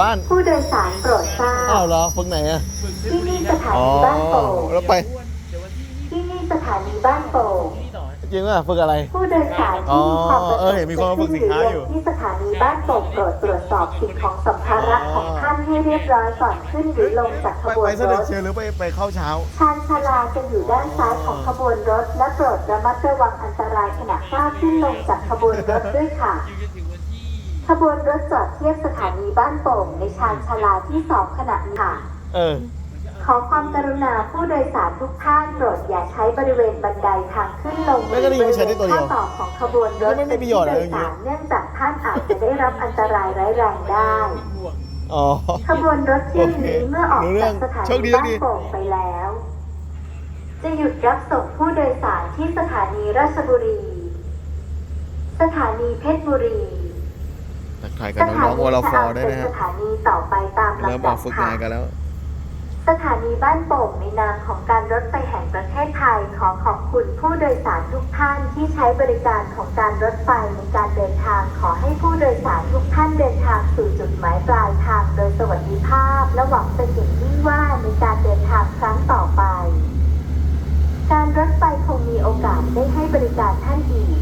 บ้าน ผู้โดยสารโปรดทราอ้าวบเหรอฝึกไหนอะ ที่นี่สถาอ๋อ นีบ้านโป่งแล้วไปที่นี่สถานีบ้านโป่งจริงป่ะฝึกอะไร ผู้โดยสารอ๋อที่มีความประสเอองเห็นค์มีคนมาฝึกสินค้าอยู่ที่สถานีบ้านโป่งโปรดตรวจสอบสิ่งของสัมภาระของท่านให้เรียบร้อยก่อนขึ้นหรือลงจากขไปบวไปนเสรด็จถ เชียวหรือไปไปเข้าเช้า ชานชาลาจะอยู่ด้านซ้ายของขบวนรถ และโปรดระมัดระวังอันตรายขณะก้าวขึ้นลงจากขบวนรถด้วยค่ะ ขบวนรถจอดเทียบสถานีบ้านโป่งในชานชาลาที่สองขณะนี้ค่ะ เออ ขอความกรุณาผู้โดยสารทุกท่านโปรดอย่าใช้บริเวณบันไดทางขึ้นลงแล้วก็นี่ยังไม่ใช้ได้ตัวเดียวข้อต่อของขบวนรถไม่มีประโยชน์อะไรเป็นที่โดยสารเนื่องจากท่านอาจจะได้รับอันตรายร้ายแรงได้ อ๋อ ขบวนรถเที่ยวนี้เมื่อออกรู้เรื่จาองกสถาโชคดีนีโชคบ้านดี โป่งไปแล้ว จะหยุดรับส่งผู้โดยสารที่สถานีราชบุรี สถานีเพชรบุรี ทักทายกับสน้ถาองๆนีวอลฟชะออำด้วยเป็นนะคสรับถานีต่อไปตามเริ่มลำอดัอบกฝึกค่ะงานกันแล้ว สถานีบ้านโป่งในนามของการรถไฟแห่งประเทศไทยขอขอบคุณผู้โดยสารทุกท่านที่ใช้บริการของการรถไฟในการเดินทางขอให้ผู้โดยสารทุกท่านเดินทางสู่จุดหมายปลายทางโดยสวัสดิภาพ และหวังเป็นอย่างยิ่งว่าในการเดินทางครั้งต่อไป การรถไฟคงมีโอกาสได้ให้บริการท่านอีก